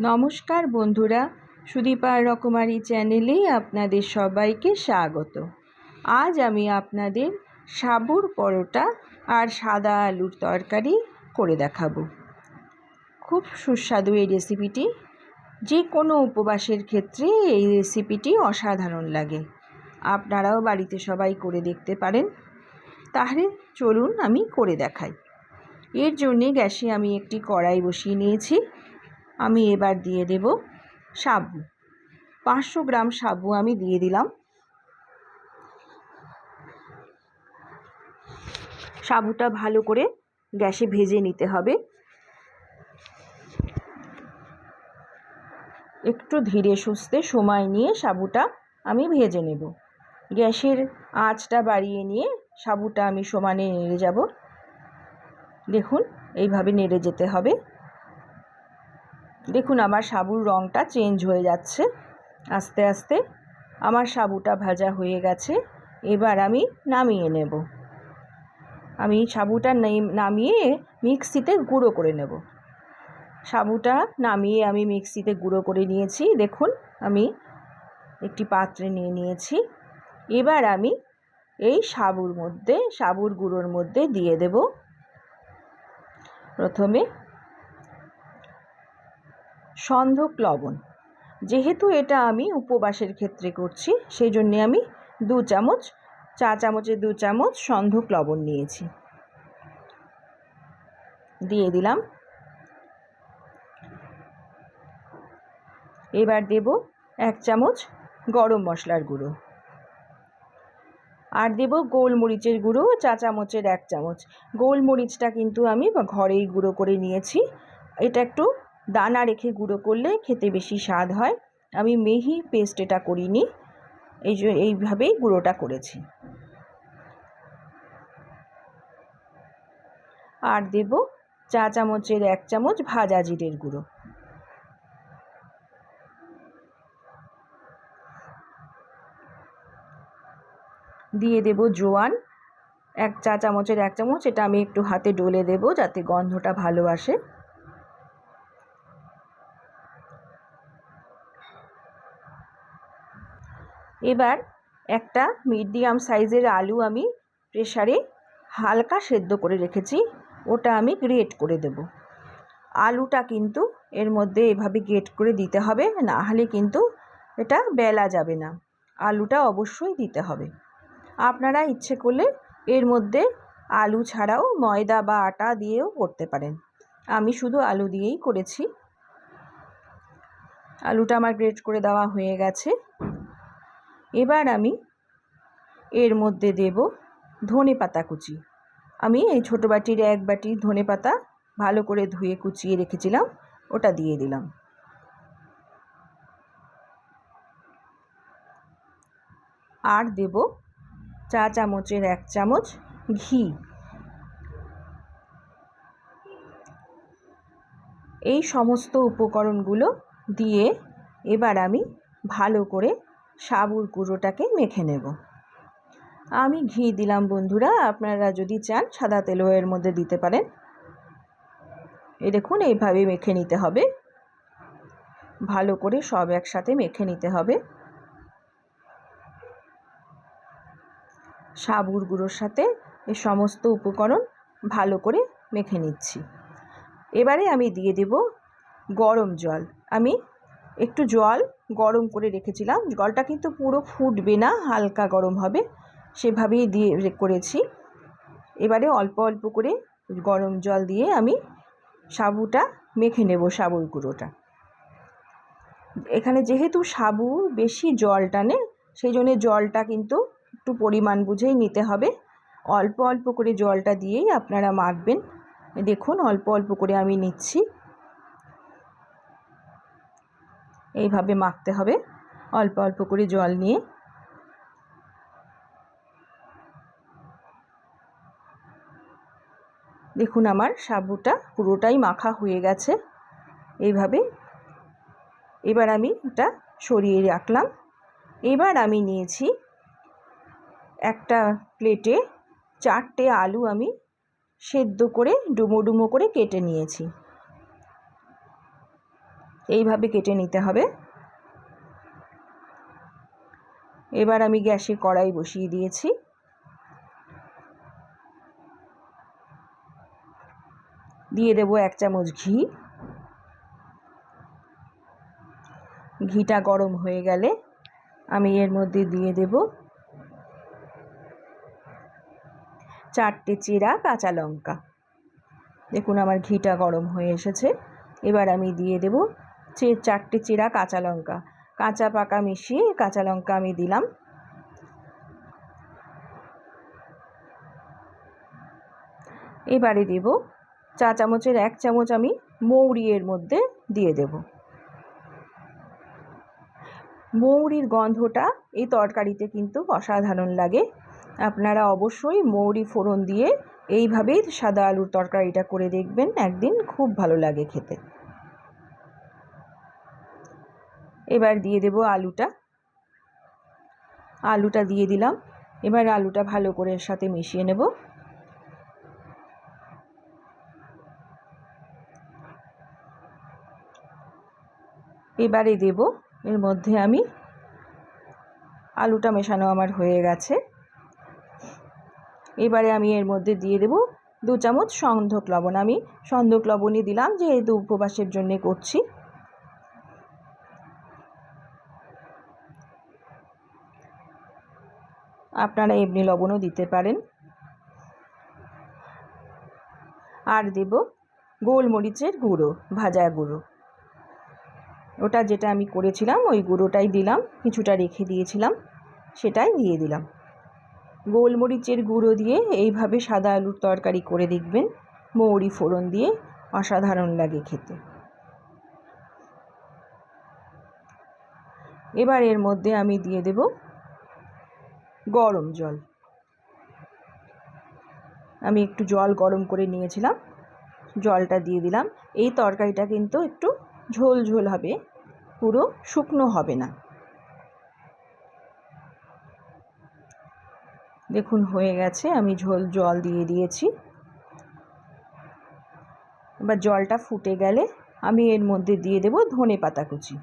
নমস্কার বন্ধুরা সুদীপার রকমারি চ্যানেলে আপনাদের সবাইকে স্বাগত। আজ আমি আপনাদের সাবুর পরোটা আর সাদা আলুর তরকারি করে দেখাবো। খুব সুস্বাদু এই রেসিপিটি। যে কোনো উপবাসের ক্ষেত্রে এই রেসিপিটি অসাধারণ লাগে। আপনারাও বাড়িতে সবাই করে দেখতে পারেন। তাহলে চলুন আমি করে দেখাই। এর জন্যে গ্যাসে আমি একটি কড়াই বসিয়ে নিয়েছি। আমি এবার দিয়ে দেব সাবু। পাঁচশো গ্রাম সাবু আমি দিয়ে দিলাম। সাবুটা ভালো করে গ্যাসে ভেজে নিতে হবে। একটু ধীরে সুস্থে সময় নিয়ে সাবুটা আমি ভেজে নেব। গ্যাসের আঁচটা বাড়িয়ে নিয়ে সাবুটা আমি সমানে নেড়ে যাব। দেখুন, এইভাবে নেড়ে যেতে হবে। দেখুন, আমার সাবুর রঙটা চেঞ্জ হয়ে যাচ্ছে। আস্তে আস্তে আমার সাবুটা ভাজা হয়ে গেছে। এবার আমি নামিয়ে নেব। আমি সাবুটা নামিয়ে মিক্সিতে গুঁড়ো করে নেব। সাবুটা নামিয়ে আমি মিক্সিতে গুঁড়ো করে নিয়েছি। দেখুন, আমি একটি পাত্রে নিয়ে নিয়েছি। এবার আমি এই সাবুর মধ্যে, সাবুর গুঁড়োর মধ্যে দিয়ে দেব। প্রথমে সন্ধক লবণ। যেহেতু এটা আমি উপবাসের ক্ষেত্রে করছি সেই জন্যে আমি দু চামচ, চা চামচের দু চামচ সন্ধক লবণ নিয়েছি। দিয়ে দিলাম। এবার দেব এক চামচ গরম মশলার গুঁড়ো। আর দেব গোলমরিচের গুঁড়ো, চা চামচের এক চামচ। গোলমরিচটা কিন্তু আমি ঘরেই গুঁড়ো করে নিয়েছি। এটা একটু দানা রেখে গুঁড়ো করলে খেতে বেশি স্বাদ হয়। আমি মেহি পেস্ট এটা করিনি। এই এইভাবেই গুঁড়োটা করেছি। আর দেব চা চামচের এক চামচ ভাজা জিরের গুঁড়ো। দিয়ে দেব জোয়ান। এক চা চামচের এক চামচ এটা আমি একটু হাতে ডলে দেব যাতে গন্ধটা ভালো আসে। এবার একটা মিডিয়াম সাইজের আলু আমি প্রেশারে হালকা সেদ্ধ করে রেখেছি, ওটা আমি গ্রেট করে দেব। আলুটা কিন্তু এর মধ্যে এভাবে গ্রেট করে দিতে হবে, না হলে কিন্তু এটা বেলা যাবে না। আলুটা অবশ্যই দিতে হবে। আপনারা ইচ্ছে করলে এর মধ্যে আলু ছাড়াও ময়দা বা আটা দিয়েও করতে পারেন। আমি শুধু আলু দিয়েই করেছি। আলুটা আমার গ্রেট করে দেওয়া হয়ে গেছে। এবার আমি এর মধ্যে দেব ধনে পাতা কুচি। আমি এই ছোটো বাটির এক বাটি ধনে পাতা ভালো করে ধুয়ে কুচিয়ে রেখেছিলাম, ওটা দিয়ে দিলাম। আর দেব চা চামচের এক চামচ ঘি। এই সমস্ত উপকরণগুলো দিয়ে এবার আমি ভালো করে সাবুর গুঁড়োটাকে মেখে নেব। আমি ঘি দিলাম বন্ধুরা, আপনারা যদি চান সাদা তেলও এর মধ্যে দিতে পারেন। এই দেখুন, এইভাবে মেখে নিতে হবে। ভালো করে সব একসাথে মেখে নিতে হবে। সাবুর গুঁড়োর সাথে এই সমস্ত উপকরণ ভালো করে মেখে নিচ্ছি। এবারে আমি দিয়ে দেব গরম জল। আমি একটু জল গরম করে রেখেছিলাম। জলটা কিন্তু পুরো ফুটবে না, হালকা গরম হবে। সেভাবেই দিয়ে করেছি। এবারে অল্প অল্প করে গরম জল দিয়ে আমি সাবুটা মেখে নেব, সাবুর গুঁড়োটা। এখানে যেহেতু সাবু বেশি জল টানে, সেই জন্যে জলটা কিন্তু একটু পরিমাণ বুঝেই নিতে হবে। অল্প অল্প করে জলটা দিয়েই আপনারা মাখবেন। দেখুন, অল্প অল্প করে আমি নিচ্ছি। এইভাবে মাখতে হবে। অল্প অল্প করে জল নিয়ে। দেখুন আমার সাবুটা পুরোটাই মাখা হয়ে গেছে। এইভাবে এবার আমি এটা সরিয়ে রাখলাম। এবার আমি নিয়েছি একটা প্লেটে চারটে আলু আমি সেদ্ধ করে ডুমো ডুমো করে কেটে নিয়েছি। এইভাবে কেটে নিতে হবে। এবার আমি গ্যাসে কড়াই বসিয়ে দিয়েছি। দিয়ে দেবো এক চামচ ঘি। ঘিটা গরম হয়ে গেলে আমি এর মধ্যে দিয়ে দেব চারটে চিরা কাঁচা লঙ্কা। দেখুন আমার ঘিটা গরম হয়ে এসেছে। এবার আমি দিয়ে দেব চারটে চিরা কাঁচা লঙ্কা। কাঁচা পাকা মিশিয়ে কাঁচা লঙ্কা আমি দিলাম। এবারে দেব চা চামচের এক চামচ আমি মৌরি এর মধ্যে দিয়ে দেব। মৌরির গন্ধটা এই তরকারিতে কিন্তু অসাধারণ লাগে। আপনারা অবশ্যই মৌরি ফোড়ন দিয়ে এইভাবেই সাদা আলুর তরকারিটা করে দেখবেন, একদিন খুব ভালো লাগে খেতে। এবার দিয়ে দেব আলুটা। আলুটা দিয়ে দিলাম। এবার আলুটা ভালো করে এর সাথে মিশিয়ে নেব। এবারে দেব। এর মধ্যে আমি আলুটা মেশানো আমার হয়ে গেছে। এবারে আমি এর মধ্যে দিয়ে দেব দু চামচ সন্ধক লবণ। আমি সন্ধক লবণই দিলাম, যেহেতু উপবাসের জন্যে করছি। আপনারা এমনি লবণও দিতে পারেন। আর দেব গোলমরিচের গুঁড়ো, ভাজা গুঁড়ো। ওটা যেটা আমি করেছিলাম, ওই গুঁড়োটাই দিলাম, কিছুটা রেখে দিয়েছিলাম, সেটাই দিয়ে দিলাম। গোলমরিচের গুঁড়ো দিয়ে এইভাবে সাদা আলুর তরকারি করে দেখবেন, মৌরি ফোড়ন দিয়ে অসাধারণ লাগে খেতে। এবার এর মধ্যে আমি দিয়ে দেব গরম জল। আমি একটু জল গরম করে নিয়েছিলাম। জলটা দিয়ে দিলাম। এই তরকারিটা কিন্তু একটু ঝোল ঝোল হবে। পুরো শুকনো হবে না। দেখুন, হয়ে গেছে। আমি ঝোল, জল দিয়ে দিয়েছি। এবার জলটা ফুটে গেলে আমি এর মধ্যে দিয়ে দেব ধনে পাতা কুচি।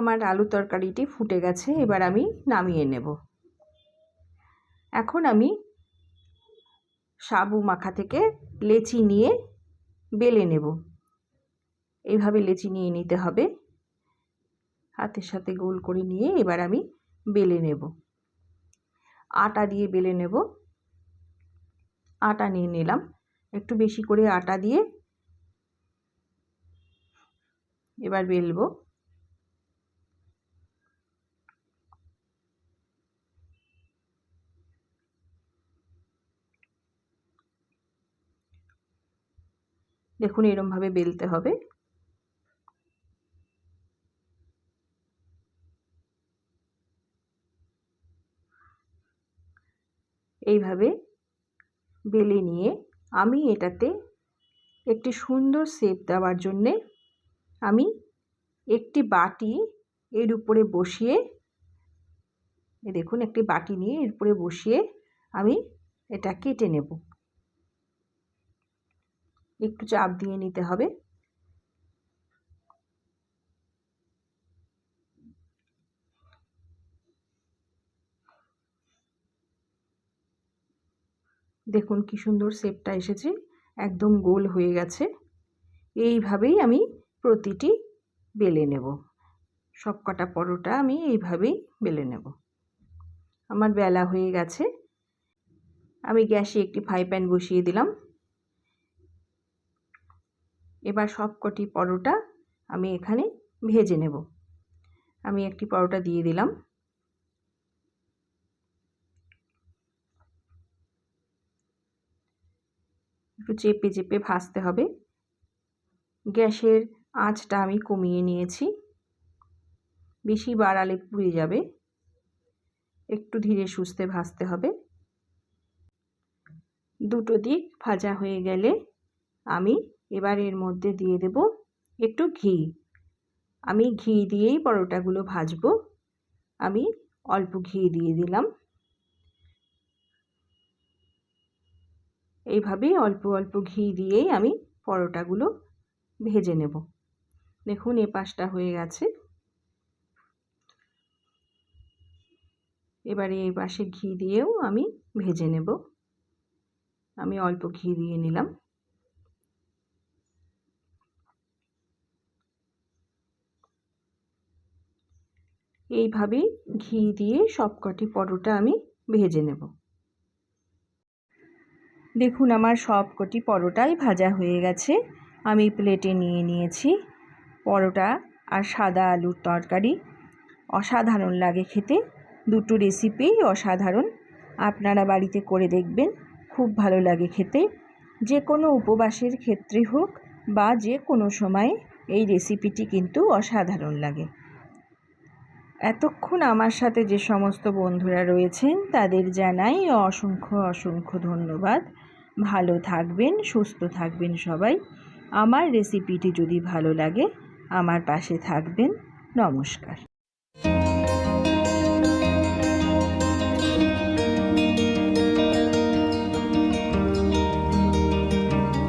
আমার আলু তরকারিটি ফুটে গেছে, এবার আমি নামিয়ে নেব। এখন আমি সাবু মাখা থেকে লেচি নিয়ে বেলে নেব। এইভাবে লেচি নিয়ে নিতে হবে। হাতের সাথে গোল করে নিয়ে এবার আমি বেলে নেব। আটা দিয়ে বেলে নেব। আটা নিয়ে নিলাম। একটু বেশি করে আটা দিয়ে এবার বেলবো। দেখুন, এরমভাবে বেলতে হবে। এইভাবে বেলে নিয়ে আমি এটাতে একটি সুন্দর শেপ দেওয়ার জন্যে আমি একটি বাটি এর উপরে বসিয়ে দেখুন, একটি বাটি নিয়ে এর উপরে বসিয়ে আমি এটা কেটে নেব। একটু চাপ দিয়ে নিতে হবে। দেখুন কি সুন্দর শেপটা এসেছে, একদম গোল হয়ে গেছে। এইভাবেই আমি প্রতিটি বেলে নেব। সব কটা পরোটা আমি এইভাবেই বেলে নেব। আমার বেলা হয়ে গেছে। আমি গ্যাসে একটি ফ্রাই প্যান বসিয়ে দিলাম। এবার সব কটি পরোটা আমি এখানে ভেজে নেব। আমি একটি পরোটা দিয়ে দিলাম। একটু চেপে চেপে ভাজতে হবে। গ্যাসের আঁচটা আমি কমিয়ে নিয়েছি। বেশি বাড়ালে পুড়ে যাবে। একটু ধীরে সুস্থে ভাজতে হবে। দুটো দিক ভাজা হয়ে গেলে আমি এবার এর মধ্যে দিয়ে দেব একটু ঘি। আমি ঘি দিয়েই পরোটাগুলো ভাজবো। আমি অল্প ঘি দিয়ে দিলাম। এইভাবেই অল্প অল্প ঘি দিয়েই আমি পরোটাগুলো ভেজে নেব। দেখুন এ পাশটা হয়ে গেছে। এবারে এই পাশে ঘি দিয়েও আমি ভেজে নেব। আমি অল্প ঘি দিয়ে নিলাম। এইভাবেই ঘি দিয়ে সবকটি পরোটা আমি ভেজে নেব। দেখুন আমার সবকটি পরোটাই ভাজা হয়ে গেছে। আমি প্লেটে নিয়ে নিয়েছি পরোটা আর সাদা আলুর তরকারি। অসাধারণ লাগে খেতে। দুটো রেসিপিই অসাধারণ। আপনারা বাড়িতে করে দেখবেন, খুব ভালো লাগে খেতে। যে কোনো উপবাসের ক্ষেত্রে হোক বা যে কোনো সময়ে এই রেসিপিটি কিন্তু অসাধারণ লাগে। এতক্ষণ আমার সাথে যে সমস্ত বন্ধুরা রয়েছেন, তাদের জানাই অসংখ্য অসংখ্য ধন্যবাদ। ভালো থাকবেন, সুস্থ থাকবেন সবাই। আমার রেসিপিটি যদি ভালো লাগে, আমার পাশে থাকবেন। নমস্কার।